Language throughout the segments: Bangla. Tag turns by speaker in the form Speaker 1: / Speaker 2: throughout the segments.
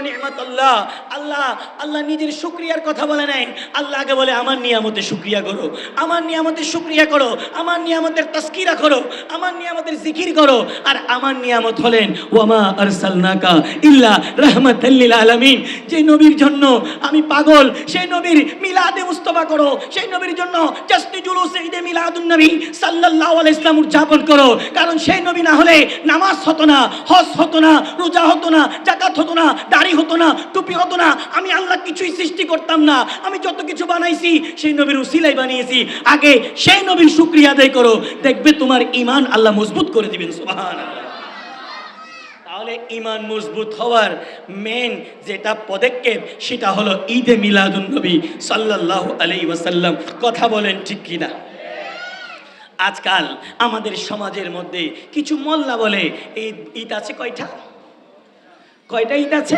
Speaker 1: নি'মাতাল্লাহ। আল্লাহ আল্লাহ নিজের কথা বলে নাই। আল্লাহকে বলে, আমার শুকরিয়া করো। আমার শুকরিয়া করো। আমার নিয়ামতের তাসকিরা করো। আমার নিয়ামতের জিকির করো। আর আমার নিয়ামত হলেন, ওয়ামা আরসালনাকা ইল্লা রাহমাতাল লিল আলামিন। যে নবীর জন্য আমি পাগল, সেই নবীর মিলাদে মুস্তফা করো। সেই নবীর জন্য জাস্তি জুলুসে ঈদে মিলাদুন নবী উদযাপন করো। কারণ সেই নবী না হলে নামাজ হতো না, হজ হতো না, রোজা হতো না জাকাত হতো না, দাড়ি হতো না, টুপি হতো না। আমি আল্লাহ কিছুই সৃষ্টি করতাম না। আমি যত কিছু বানাইছি, সেই নবীর উসিলাই বানিয়েছি। আগে সেই নবীর শুক্রিয়া আদায় করো। দেখবে তোমার ইমান আল্লাহ মজবুত করে দিবেন, সুবহানাল্লাহ। তাহলে ইমান মজবুত হওয়ার মেন যেটা পদক্ষেপ, সেটা হলো ঈদে মিলাদুন নবী সাল্লাল্লাহু আলাইহি ওয়াসাল্লাম। কথা বলেন ঠিক কিনা? আজকাল আমাদের সমাজের মধ্যে কিছু মোল্লা বলে, এই ঈদ আছে কয়টা? কয়টা ঈদ আছে?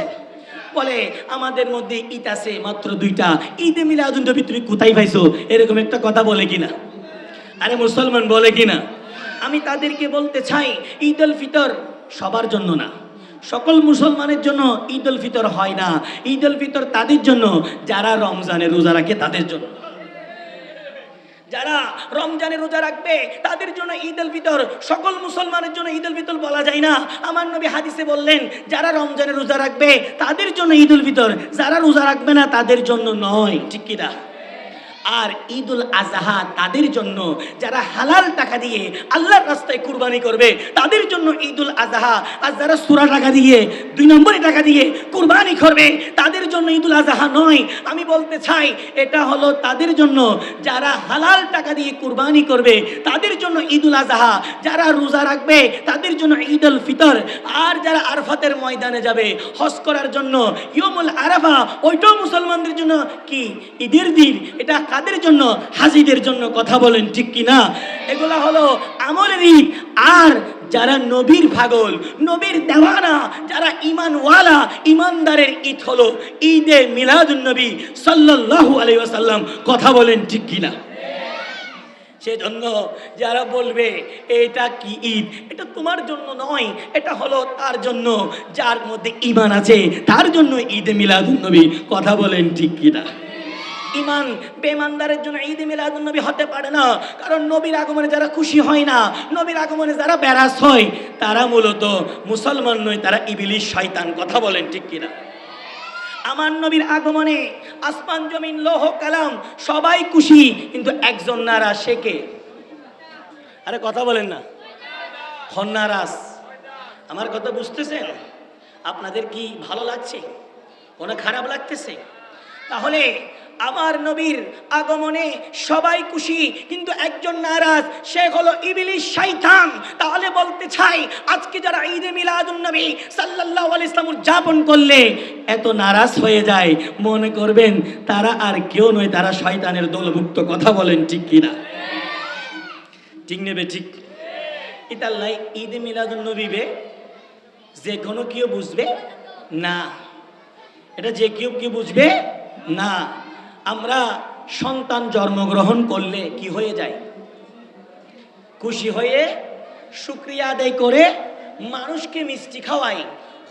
Speaker 1: বলে, আমাদের মধ্যে ঈদ আছে মাত্র দুইটা। ঈদে মিলাদুন নবী, তুমি কোথায় পাইছো? এরকম একটা কথা বলে কিনা? আরে মুসলমান বলে কিনা? আমি তাদেরকে বলতে চাই ঈদ উল ফিতর সবার জন্য না। সকল মুসলমানের জন্য ঈদ উল ফিতর হয় না। ঈদ উল ফিতর তাদের জন্য, যারা রমজানে রোজা রাখে তাদের জন্য। যারা রমজানে রোজা রাখবে, তাদের জন্য ঈদ উল ফিতর, সকল মুসলমানের জন্য ঈদ উল ফিতর বলা যায় না। আমার নবী হাদিসে বললেন, যারা রমজানে রোজা রাখবে, তাদের জন্য ঈদ উল ফিতর, যারা রোজা রাখবে না, তাদের জন্য নয়। ঠিক কিনা আর ঈদুল আজহা তাদের জন্য, যারা হালাল টাকা দিয়ে আল্লাহর রাস্তায় কুরবানি করবে, তাদের জন্য ঈদুল আজহা। আর যারা সুরা টাকা দিয়ে, দুই নম্বরে টাকা দিয়ে কুরবানি করবে, তাদের জন্য ঈদুল আজহা নয়। আমি বলতে চাই, এটা হলো তাদের জন্য, যারা হালাল টাকা দিয়ে কুরবানি করবে, তাদের জন্য ঈদুল আজহা। যারা রোজা রাখবে, তাদের জন্য ঈদ উল ফিতর। আর যারা আরফাতের ময়দানে যাবে, হজ করার জন্য ইয়মুল আরাফা, ওইটাও মুসলমানদের জন্য কি? ঈদের দিন। এটা কাদের জন্য? হাজিদের জন্য কথা বলেন, ঠিক কিনা? এগুলা হলো আমলের ঈদ। আর যারা নবীর পাগল, নবীর দেওয়ানা, যারা ইমানওয়ালা ইমানদারের ঈদ হলো ঈদে মিলাদুন নবী সাল্লাল্লাহু আলাইহি ওয়াসাল্লাম। কথা বলেন, ঠিক কিনা? সেজন্য যারা বলবে, এটা কি ঈদ? এটা তোমার জন্য নয়, এটা হলো তার জন্য। যার মধ্যে ইমান আছে, তার জন্য ঈদে মিলাদুন নবী কথা বলেন, ঠিক কিনা? ইমান বেমানদারের জন্য ঈদ মিলাদুন নবী হতে পারে না। কারণ নবীর আগমনে যারা খুশি হয় না, নবীর আগমনে যারা ব্যারাস হয়, তারা মূলত মুসলমান নয়, তারা ইবিলিশ শয়তান। কথা বলেন ঠিক কিনা? আমার নবীর আগমনে আসমান, জমিন, লোহ, কালাম, সবাই খুশি, কিন্তু একজন নারা কে? আরে কথা বলেন না। হন নারাজ। আমার কথা বুঝতেছেন? আপনাদের কি ভালো লাগছে? কোনো খারাপ লাগতেছে? তাহলে আমার নবীর আগমনে সবাই খুশি, কিন্তু একজন নারাজ, সে হলো ইবিলিশ শয়তান। তাহলে বলতে চাই, আজকে যারা ঈদে মিলাদুন নবী আলাইহি ইসলাম উদযাপন করলে এত নারাজ হয়ে যায়, মনে করবেন তারা আর কেউ নয়, তারা শয়তানের দলভুক্ত কথা বলেন, ঠিক কিনা ঠিক নেবে, ঠিক? ইতাল্লাই ঈদে মিলাদুন নবী বে, যে কোনো কেউ বুঝবে না। এটা যে কেউ কেউ বুঝবে? না। আমরা সন্তান জন্মগ্রহণ করলে কি হয়ে যায়? খুশি হয়ে শুক্রিয়া আদায় করে মানুষকে মিষ্টি খাওয়াই,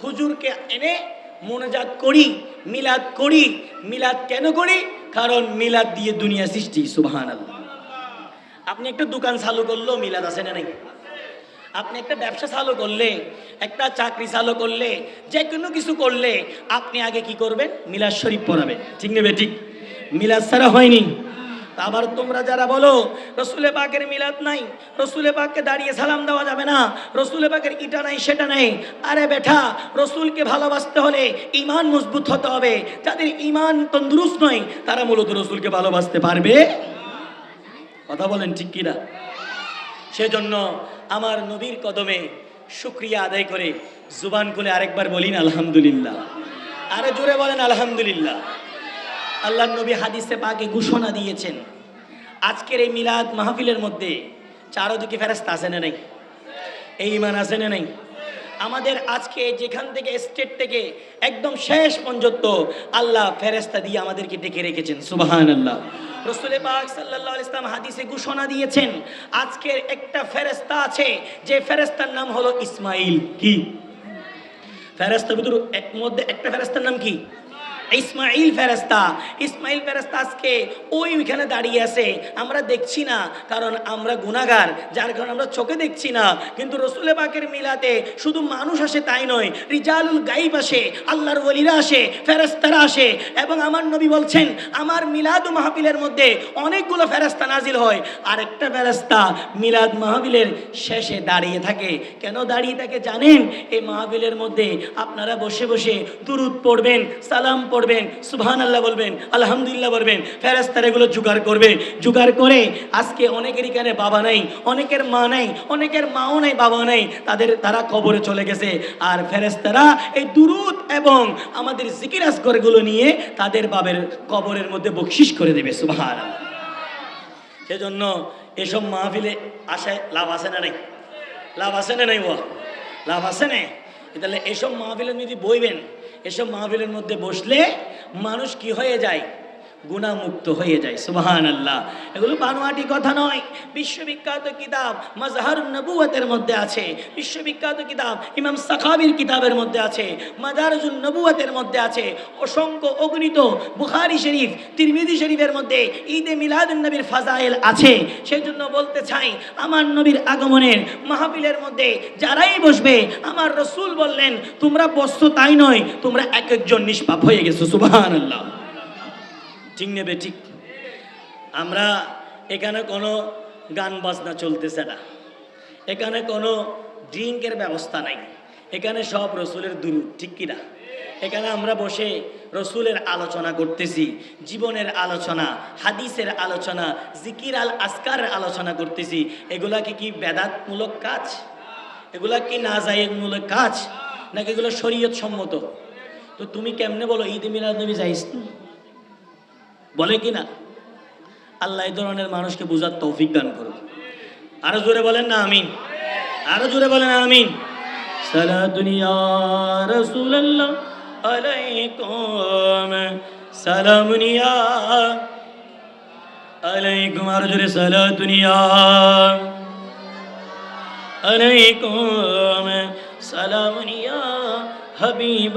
Speaker 1: হুজুরকে এনে মনোজাত করি, মিলাদ করি। মিলাদ কেন করি? কারণ মিলাদ দিয়ে দুনিয়া সৃষ্টি সুবাহান আপনি একটা দোকান চালু করলেও মিলাদ আছে না নাই? আপনি একটা ব্যবসা চালু করলে, একটা চাকরি চালু করলে যে কোনো কিছু করলে, আপনি আগে কি করবেন? মিলাদ শরীফ পড়াবেন। ঠিক নেবে ঠিক? মিলাদ ছাড়া হয়নি। আবার তোমরা যারা বলো রসুলে পাকের মিলাদ নাই রসুলে পাককে দাঁড়িয়ে সালাম দেওয়া যাবে না রসুলে পাকের ইটা নাই, সেটা নাই। আরে বেঠা রসুলকে ভালোবাসতে হলে ইমান মজবুত হতে হবে। যাদের ইমান তন্দুরুস্ত নয়, তারা মূলত রসুলকে ভালোবাসতে পারবে। কথা বলেন ঠিক কিনা? সেজন্য আমার নবীর কদমে শুক্রিয়া আদায় করে জুবান খুলে আরেকবার বলিন আলহামদুলিল্লাহ। আরে জোরে বলেন, আলহামদুলিল্লাহ। আল্লাহ নবী হাদিসে পাকে ঘোষণা দিয়েছেন, আজকের এই মিলাদ মাহফিলের মধ্যে চারোদিকে ফেরাস্তা আছে না নাই? এই ইমান আছে না নাই? আমাদের আজকে যেখান থেকে স্টেট থেকে একদম শেষ পর্যন্ত আল্লাহ ফেরেস্তা দিয়ে আমাদেরকে ডেকে রেখেছেন সুবাহান আল্লাহ রসুল পাক সাল্লাহ ইসলাম হাদিসে ঘোষণা দিয়েছেন, আজকের একটা ফেরেস্তা আছে, যে ফেরেস্তার নাম হলো ইসমাইল। কি? ফেরেস্তার ভিতর এক মধ্যে একটা ফেরেস্তার নাম কি? ইসমাইল ফেরেস্তা ইসমাইল ফেরেস্তা আজকে ওই ওইখানে দাঁড়িয়ে আছে। আমরা দেখছি না, কারণ আমরা গুণাগার যার কারণে আমরা চোখে দেখছি না। কিন্তু রসুলে পাকের মিলাতে শুধু মানুষ আসে তাই নয়, রিজালুল গাইব আসে, আল্লাহর ওলিরা আসে ফেরেস্তারা আসে। এবং আমার নবী বলছেন, আমার মিলাদ মাহফিলের মধ্যে অনেকগুলো ফেরেস্তা নাজিল হয়। আরেকটা ফেরেস্তা মিলাদ মাহফিলের শেষে দাঁড়িয়ে থাকে। কেন দাঁড়িয়ে থাকে জানেন? এই মাহফিলের মধ্যে আপনারা বসে বসে দুরুদ পড়বেন, সালাম পড়বেন সুবহান আল্লাহ বলবেন, আলহামদুলিল্লাহ বলবেন ফেরেস্তার এগুলো জোগাড় করবে। জোগাড় করে আজকে অনেকের এখানে বাবা নাই, অনেকের মা নাই, অনেকের মাও নাই বাবা নাই, তাদের, তারা কবরে চলে গেছে। আর ফেরেস্তারা এই দুরুদ এবং আমাদের জিকির আসগরগুলো নিয়ে তাদের বাবের কবরের মধ্যে বকশিস করে দেবে সুবহান সেজন্য এসব মাহফিলে আসায় লাভ আছে না নাই? লাভ আছে না নাই ও লাভ আছে না? তাহলে এসব মাহফিলের যদি বইবেন। এসব মাহফিলের মধ্যে বসলে মানুষ কি হয়ে যায়? গুণামুক্ত হয়ে যায় সুবাহান আল্লাহ এগুলো বানোয়াটি কথা নয়। বিশ্ববিখ্যাত কিতাব মাজহারুন নবুয়াতের মধ্যে আছে। বিশ্ববিখ্যাত কিতাব ইমাম সাখাবির কিতাবের মধ্যে আছে। মাদারজুন নবুয়াতের মধ্যে আছে। অসংখ্য অগণিত বুখারি শরীফ তিরমিদি শরীফের মধ্যে ঈদে মিলাদুন নবীর ফাজাইল আছে। সেই জন্য বলতে চাই, আমার নবীর আগমনের মাহফিলের মধ্যে যারাই বসবে, আমার রসুল বললেন, তোমরা বসছো তাই নয়, তোমরা এক একজন নিষ্পাপ হয়ে গেছো সুবাহান আল্লাহ ঠিক নেবে ঠিক। আমরা এখানে কোনো গান বাজনা চলতেছে না। এখানে কোনো ড্রিঙ্কের ব্যবস্থা নাই। এখানে সব রসুলের দুরু ঠিক কিনা? এখানে আমরা বসে রসুলের আলোচনা করতেছি, জীবনের আলোচনা, হাদিসের আলোচনা, জিকির আল আসকারের আলোচনা করতেছি। এগুলা কি কি বেদাতমূলক কাজ? এগুলা কি নাজায়েদমূলক কাজ? নাকি এগুলো শরীয়ত সম্মত তো তুমি কেমনে বলো, ঈদ মিলাদ নবী যাইস? না? বলে কি না আল্লাহ এই ধরনের মানুষকে বোঝার তৌফিক দান করুন আরও জোরে বলেন না, আমিন। আরও জোরে বলেন, আমিন। সারা দুনিয়া রসুল্লাহ আলাইকুম। জোরে সালা দুনিয়া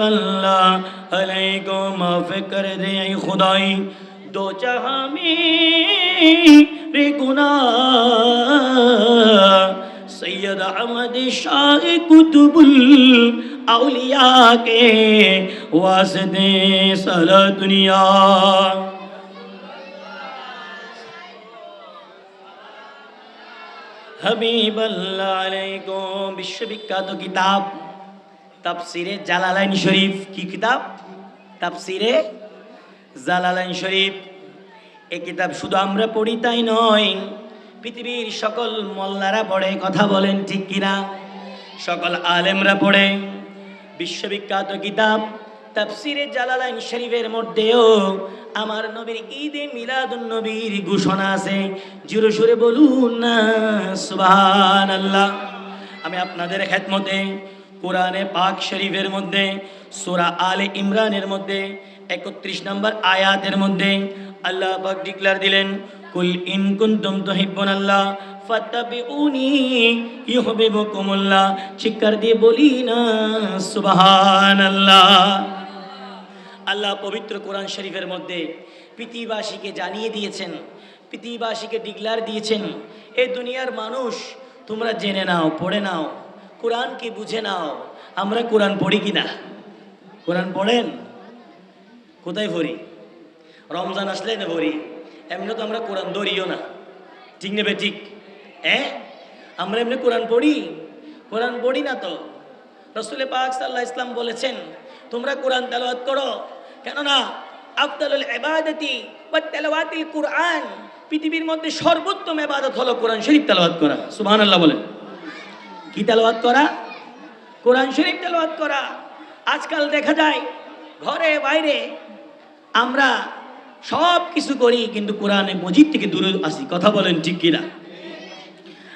Speaker 1: আল্লাহ মাফ করে দে খুদাই। दो जहां में रे गुनाह सैयद अहमद शाह कुतुबुल औलिया के वास्ते सला दुनिया হাবিব আল্লাহ আলাইকুম বিশ্ববিখ্যাত কিতাব তাফসিরে জালালাইন শরীফ কি কিতাব তাফসিরে জালালাইন শরীফ। এই কিতাব শুধু আমরা পড়ি তাই নয়, পৃথিবীর সকল মোল্লারা পড়ে, কথা বলেন ঠিক কিনা? সকল আলেমরা পড়ে। বিশ্ববিখ্যাত কিতাব তাফসিরে জালালাইন শরীফের মধ্যেও আমার নবীর ঈদে মিলাদুন নবীর ঘোষণা আছে। জোরে সুরে বলুন না, সুবহানাল্লাহ। আমি আপনাদের খেদমতে কোরআনে পাক শরীফের মধ্যে, সূরা আলে ইমরানের মধ্যে একত্রিশ নম্বর আয়াতের মধ্যে আল্লাহ পাক ডিক্লার দিলেন, কুল ইন কুনতুম তুহিব্বুন আল্লাহ, ফাত্তাবিউনি ইউহিব্বুকুমুল্লাহ। চিৎকার দিয়ে বলি না, সুবহানাল্লাহ। আল্লাহ পবিত্র কোরআন শরীফের মধ্যে পৃথিবীবাসীকে জানিয়ে দিয়েছেন, পৃথিবীবাসীকে ডিক্লার দিয়েছেন এই দুনিয়ার মানুষ, তোমরা জেনে নাও, পড়ে নাও, কোরআনকে বুঝে নাও, আমরা কোরআন পড়ি কি না কোরআন পড়েন? কোথায় পড়ি রমজান আসলে না পড়ি এমনি তো আমরা কোরআন ধরিও না। ঠিক নেবে ঠিক? হ্যাঁ আমরা এমনি কোরআন পড়ি? কোরআন পড়ি না তো? রসুল পাক সাল্লাহ ইসলাম বলেছেন, তোমরা কোরআন তেলাওয়াত করো। কেননা আফদালুল ইবাদতি ওয়া তেলাওয়াতিল কোরআন পৃথিবীর মধ্যে সর্বোত্তম ইবাদত হলো কোরআন শরীফ তেলাওয়াত করা। সুবহানাল্লাহ বলেন। কি তেলাওয়াত করা? কোরআন শরীফ তেলাওয়াত করা। আজকাল দেখা যায়, ঘরে বাইরে আমরা সব কিছু করি, কিন্তু কোরআনে মজিদ থেকে দূরে আসি কথা বলেন ঠিক কিনা?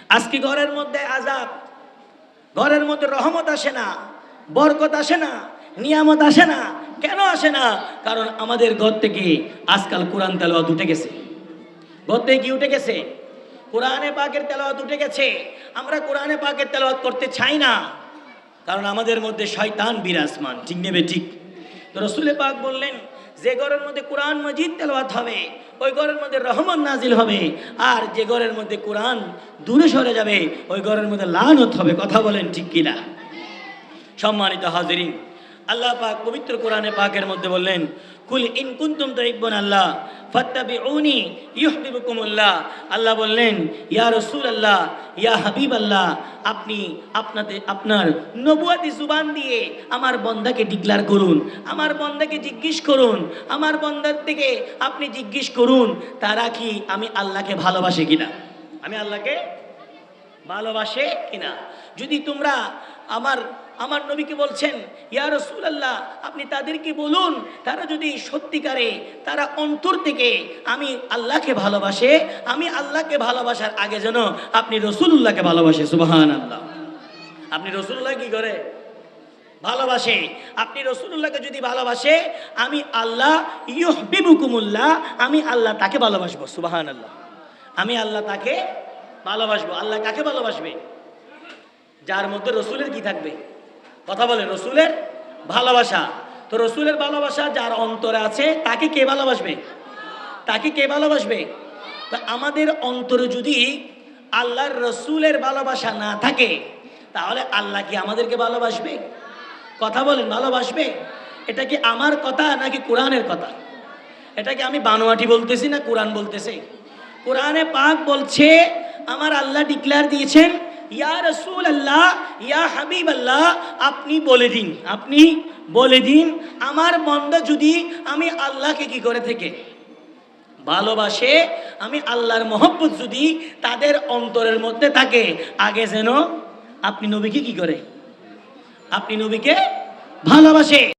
Speaker 1: আজকে ঘরের মধ্যে আজাব ঘরের মধ্যে রহমত আসে না, বরকত আসে না, নিয়ামত আসে না। কেন আসে না? কারণ আমাদের ঘর থেকে আজকাল কোরআন তেলাওয়াত উঠে গেছে। ঘর থেকে কি উঠে গেছে? কোরআনে পাকের তেলাওয়াত উঠে গেছে। আমরা কোরআনে পাকের তেলাওয়াত করতে চাই না। কারণ আমাদের মধ্যে শয়তান বিরাজমান। ঠিক নেবে ঠিক? তো রসুলে পাক বললেন যে ঘরের মধ্যে কোরআন মজিদ তেলাওয়াত হবে, ওই ঘরের মধ্যে রহমান নাজিল হবে, আর যে ঘরের মধ্যে কোরআন দূরে সরে যাবে, ওই ঘরের মধ্যে লানত হবে, কথা বলেন ঠিক কিনা? সম্মানিত হাজিরিন আল্লাহ পাক পবিত্র কোরআনে পাকের মধ্যে বললেন, কুল ইন কুনতুম তুহিব্বুন আল্লাহ, ফাত্তাবিউনি ইউহিব্বুকুমুল্লাহ। আল্লাহ বললেন, ইয়া রসুল রাসূলুল্লাহ, ইয়া হাবিব আল্লাহ আপনি আপনাদের আপনার নবুয়াতি জুবান দিয়ে আমার বন্দাকে ডিক্লার করুন, আমার বন্দাকে জিজ্ঞেস করুন, আমার বন্দার থেকে আপনি জিজ্ঞেস করুন, তারা কি আমি আল্লাহকে ভালোবাসে কিনা? আমি আল্লাহকে ভালোবাসে কিনা? যদি তোমরা আমার আমার নবীকে বলছেন, ইয়া রসুলাল্লাহ, আপনি তাদেরকে বলুন, তারা যদি সত্যিকারে, তারা অন্তর থেকে আমি আল্লাহকে ভালোবাসে, আমি আল্লাহকে ভালোবাসার আগে যেন আপনি রসুল্লাহকে ভালোবাসে সুবাহান আল্লাহ আপনি রসুল্লাহ কি করে? ভালোবাসে। আপনি রসুল্লাহকে যদি ভালোবাসে, আমি আল্লাহ ইউহবিবুকুমুল্লাহ আমি আল্লাহ তাকে ভালোবাসবো সুবাহান আল্লাহ আমি আল্লাহ তাকে ভালোবাসবো। আল্লাহ কাকে ভালোবাসবে? যার মধ্যে রসুলের কি থাকবে? কথা বলে রসুলের ভালোবাসা। তো রসুলের ভালোবাসা যার অন্তরে আছে, তাকে কে ভালোবাসবে? তাকে কে ভালোবাসবে? তা আমাদের অন্তরে যদি আল্লাহর রসুলের ভালোবাসা না থাকে, তাহলে আল্লাহ কি আমাদেরকে ভালোবাসবে? কথা বলেন, ভালোবাসবে? এটা কি আমার কথা নাকি কোরআনের কথা? এটা কি আমি বানোয়াটি বলতেছি না কোরআন বলতেছে? কোরআনে পাক বলছে, আমার আল্লাহ ডিক্লেয়ার দিয়েছেন ইয়া রসুল আল্লাহ ইয়া হাবিব আল্লাহ আপনি বলে দিন, আপনি বলে দিন, আমার বন্দা যদি আমি আল্লাহকে কি করে থেকে? ভালোবাসে, আমি আল্লাহর মহব্বত যদি তাদের অন্তরের মধ্যে থাকে, আগে যেন আপনি নবীকে কি করে? আপনি নবীকে ভালোবাসে।